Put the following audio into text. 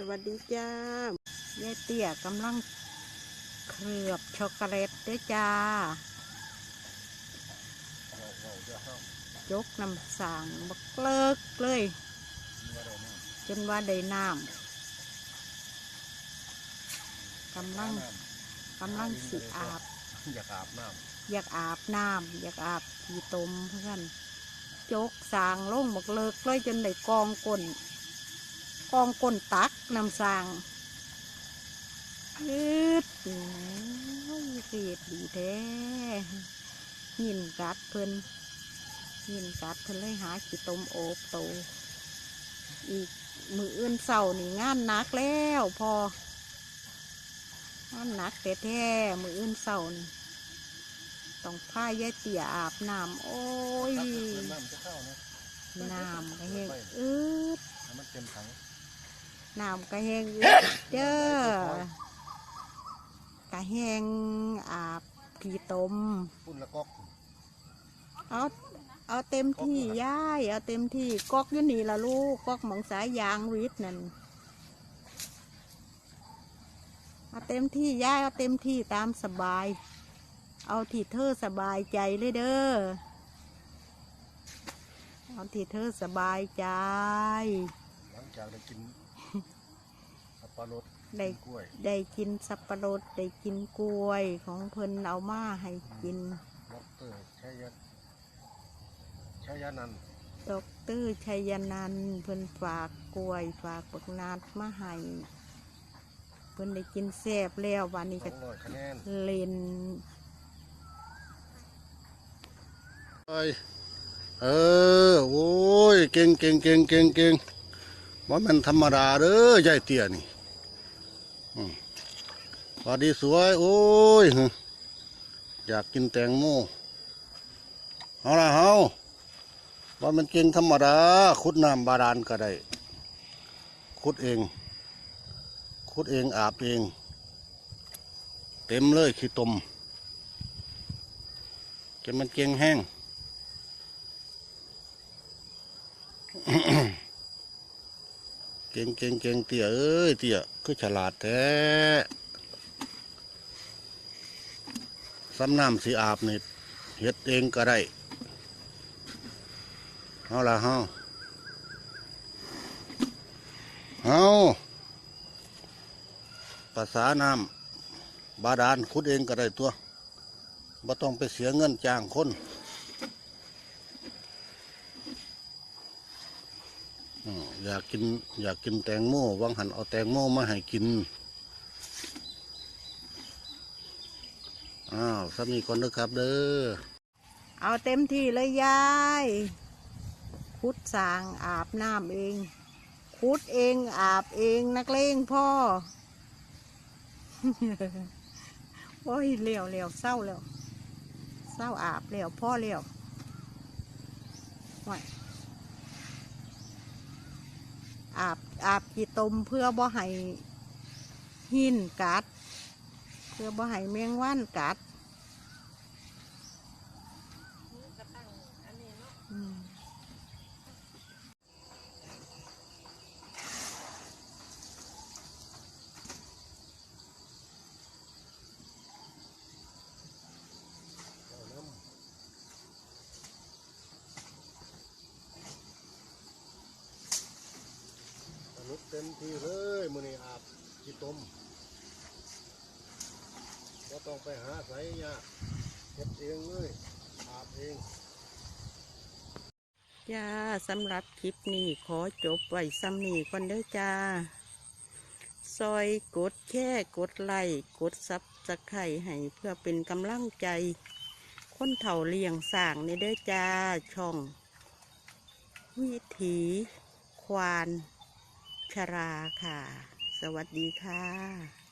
สวัสดีจ้ายายเตี้ยกำลังเคลือบช็อกโกแลตด้วยจ้า ยกน้ำสางบักเลิกเลย จนว่าได้น้ำกำลังกำลังสิอาบ อยากอาบน้อยากอาบน้ำอยากอาบขี่ตมเพื่อนจกสางลงบักเลิกเลยจนได้กองก้น กองก้นตักน้ำสางยืดโอ้ยเสียดดีแท้หินกัดเพิ่นหินกัดเพิ่นเลยหาขี่ตมโอบโต อีกมืออื่นเสาร์นี่งานหนักแล้วพองานหนักแต่แท้ๆมืออื่นเสาร์นี่ต้องพายายเตี่ยอาบน้ำโอ้ยำน้ำจะเข้านะน้ำก็แห้งอืดให้มันเต็มถัง น้ำก็แห้งอืดเด้อกะแห้งอาบผีตมปุ่นละก๊อกเอาเอาเต็มที่ย่ายเอาเต็มที่ก๊อกอยู่นี่ละลูกก๊อกหมองสายยางวิทย์นั่นเอาเต็มที่ย่ายเอาเต็มที่ตามสบาย เอาที่เธอสบายใจเลยเด้อเอาที่เธอสบายใจ หลังจากได้กินสับ ปะรดได้ กินกล้วยได้กินสับปะรดได้กินกล้วยของเพิ่นเอามาให้กินดอกเตอร์ชัยยะชัยยานันท์ดอกเตอร์ชัยนันท์เพิ่นฝากกล้วยฝากปักนาดมาให้เพิ่นได้กินแซ่บแล้ววันนี้สก็องร้อยคะแนนเล่น เอ้ยเออ โอ้ย เก่งเก่งเก่งเก่งเก่งว่ามันธรรมดาเด้อยายเตี้ยนี่ อืมสวัสดีสวย โอ้ย อยากกินแตงโมเอาละเฮาว่ามันเก่งธรรมดา ขุดน้ำบาดาลก็ได้ ขุดเอง ขุดเองอาบเอง เต็มเลยขี้ตมเก็บมันเก่งแห้ง ก่งเก่งเก่งเตี่ยเอ้ยเตี่ยคือฉลาดแท้สำน้ำสีอาบนี่เฮ็ดเองก็ได้เอาละเฮาเฮาภาษาน้ำบาดาลขุดเองก็ได้ตัวบ่ต้องไปเสียเงินจ้างคน อยากกิน อยากกินแตงโมวังหันเอาแตงโมมาให้กิน อ้าวสามีคนนะครับเด้อ เอาเต็มที่เลยยาย คุดสางอาบน้ำเอง คุดเองอาบเองนักเลงพ่อ โอ้ยเลี้ยวเลี้ยวเศร้าแล้วเศร้าอาบเลี้ยวพ่อเลี้ยวไหว อาบอาบกี่ตมเพื่อบ่ให้หินกัด เพื่อบ่ให้แมงวันกัด อืม เต็มที่เลยมือนี้อาบขี้ต้มก็ต้องไปหาใส่ยาเฮ็ดเองเลยอาบเองจ้าสำหรับคลิปนี้ขอจบไว้ซ้ำนี้ก่อนเด้อจ้า ซอยกดแค่กดไลค์กดซับสไครให้เพื่อเป็นกำลังใจ คนเถ่าเลี้ยงสร้างในเด้อจ้าช่อง วิถีควาน ชราค่ะ สวัสดีค่ะ